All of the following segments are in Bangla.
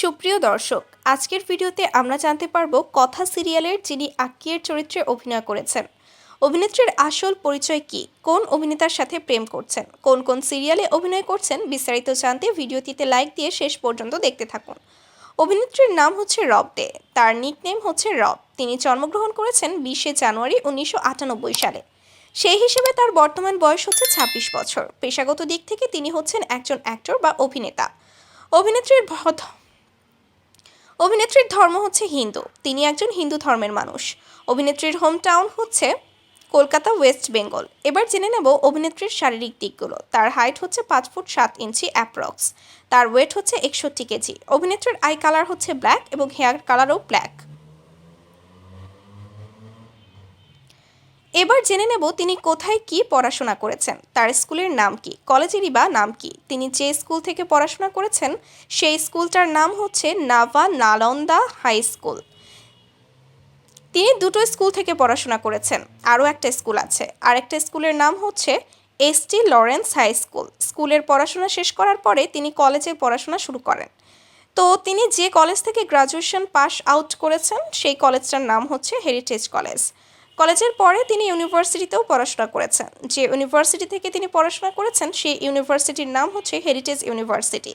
সুপ্রিয় দর্শক, আজকের ভিডিওতে আমরা জানতে পারব কথা সিরিয়ালের যিনি আক্কিয়ের চরিত্রে অভিনয় করেছেন। অভিনেত্রীর আসল পরিচয় কি? কোন অভিনেতার সাথে প্রেম করছেন? কোন কোন সিরিয়ালে অভিনয় করছেন? বিস্তারিত জানতে ভিডিওটিতে লাইক দিয়ে শেষ পর্যন্ত দেখতে থাকুন। অভিনেত্রীর নাম হচ্ছে রব দে, তার নিকনেম হচ্ছে রব। তিনি জন্মগ্রহণ করেছেন বিশে জানুয়ারি উনিশশো আটানব্বই সালে। সেই হিসেবে তার বর্তমান বয়স হচ্ছে ছাব্বিশ বছর। পেশাগত দিক থেকে তিনি হচ্ছেন একজন অ্যাক্টর বা অভিনেতা। অভিনেত্রীর অভিনেত্রীর ধর্ম হচ্ছে হিন্দু, তিনি একজন হিন্দু ধর্মের মানুষ। অভিনেত্রীর হোম টাউন হচ্ছে কলকাতা ওয়েস্ট বেঙ্গল এবার জেনে নেব অভিনেত্রীর শারীরিক দিকগুলো। তার হাইট হচ্ছে পাঁচ ফুট সাত ইঞ্চি অ্যাপ্রক্স তার ওয়েট হচ্ছে একষট্টি কেজি। অভিনেত্রীর আই কালার হচ্ছে ব্ল্যাক এবং হেয়ার কালারও ব্ল্যাক এবার জেনে নেব তিনি কোথায় কি পড়াশোনা করেছেন। তার স্কুলের নাম কি? কলেজেরই বা নাম কি? তিনি যে স্কুল থেকে পড়াশোনা করেছেন, সেই স্কুলটার নাম হচ্ছে নাভা নালন্দা হাই স্কুল। তিনি দুটো স্কুল থেকে পড়াশোনা করেছেন। আরও একটা স্কুল আছে। আরেকটা স্কুলের নাম হচ্ছে S T Lawrence high school. স্কুলের পড়াশোনা শেষ করার পরে তিনি কলেজে পড়াশোনা শুরু করেন। তো তিনি যে কলেজ থেকে গ্রাজুয়েশন পাস আউট করেছেন, সেই কলেজটার নাম হচ্ছে হেরিটেজ কলেজ। কলেজের পরে তিনি ইউনিভার্সিটিতেও পড়াশোনা করেছেন। যে ইউনিভার্সিটি থেকে তিনি পড়াশোনা করেছেন, সেই ইউনিভার্সিটির নাম হচ্ছে হেরিটেজ ইউনিভার্সিটি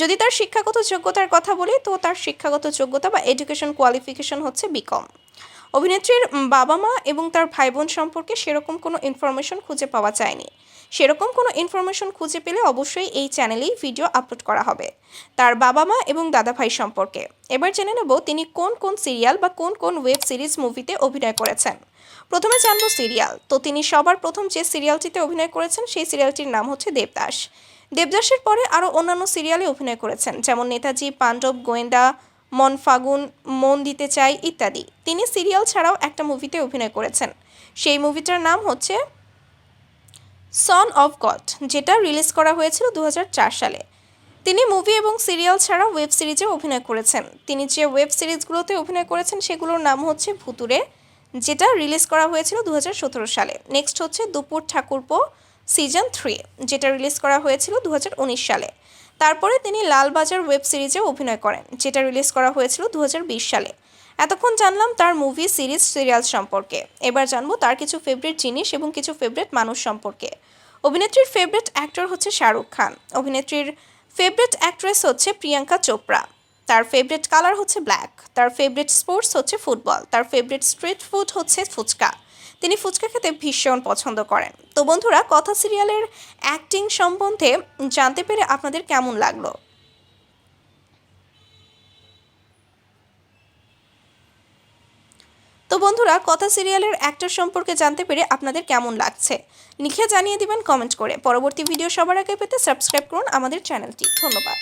যদি তার শিক্ষাগত যোগ্যতার কথা বলি, তো তার শিক্ষাগত যোগ্যতা বা এডুকেশন কোয়ালিফিকেশন হচ্ছে বিকম অভিনেত্রীর বাবা মা এবং তার ভাই বোন সম্পর্কে সেরকম কোনো ইনফরমেশন খুঁজে পাওয়া যায়নি। সেরকম কোনো ইনফরমেশন খুঁজে পেলে অবশ্যই এই চ্যানেলেই ভিডিও আপলোড করা হবে। তার বাবা মা এবং দাদা ভাই সম্পর্কে। এবার জেনে নেব তিনি কোন কোন সিরিয়াল বা কোন কোন ওয়েব সিরিজ মুভিতে অভিনয় করেছেন। প্রথমে জানব সিরিয়াল তো তিনি সবার প্রথম যে সিরিয়ালটিতে অভিনয় করেছেন, সেই সিরিয়ালটির নাম হচ্ছে দেবদাস। দেবদাসের পরে আরও অন্যান্য সিরিয়ালে অভিনয় করেছেন, যেমন নেতাজি, পাণ্ডব, গোয়েন্দা মন ফাগুন, মন দিতে চাই ইত্যাদি। তিনি সিরিয়াল ছাড়াও একটা মুভিতে অভিনয় করেছেন। সেই মুভিটার নাম হচ্ছে সন অফ গড যেটা রিলিজ করা হয়েছিল দু হাজার চার সালে। তিনি মুভি এবং সিরিয়াল ছাড়াও ওয়েব সিরিজে অভিনয় করেছেন। তিনি যে ওয়েব সিরিজগুলোতে অভিনয় করেছেন, সেগুলোর নাম হচ্ছে ভুতুরে যেটা রিলিজ করা হয়েছিল দু হাজার সতেরো সালে। নেক্সট হচ্ছে দুপুর ঠাকুরপো সিজন থ্রি, যেটা রিলিজ করা হয়েছিল দু হাজার উনিশ সালে। তারপরে তিনি লালবাজার ওয়েব সিরিজে অভিনয় করেন, যেটা রিলিজ করা হয়েছিল দু হাজার বিশ সালে। এতক্ষণ জানলাম তার মুভি, সিরিজ, সিরিয়াল সম্পর্কে। এবার জানব তার কিছু ফেভারিট জিনিস এবং কিছু ফেভারিট মানুষ সম্পর্কে। অভিনেত্রীর ফেভারিট অ্যাক্টর হচ্ছে শাহরুখ খান। অভিনেত্রীর ফেভারিট অ্যাক্ট্রেস হচ্ছে প্রিয়াঙ্কা চোপড়া। তার ফেভারিট কালার হচ্ছে ব্ল্যাক তার ফেভারিট স্পোর্টস হচ্ছে ফুটবল তার ফেভারিট স্ট্রিট ফুড হচ্ছে ফুচকা। তিনি ফুচকা খেতে ভীষণ পছন্দ করেন। তো বন্ধুরা, কথা সিরিয়ালের অ্যাক্টিং সম্বন্ধে জানতে পেরে আপনাদের কেমন লাগল? তো বন্ধুরা, কথা সিরিয়ালের অ্যাক্টর সম্পর্কে জানতে পেরে আপনাদের কেমন লাগছে? লিখে জানিয়ে দিবেন কমেন্ট করে। পরবর্তী ভিডিও সবার আগে পেতে সাবস্ক্রাইব করুন আমাদের চ্যানেলটি ধন্যবাদ।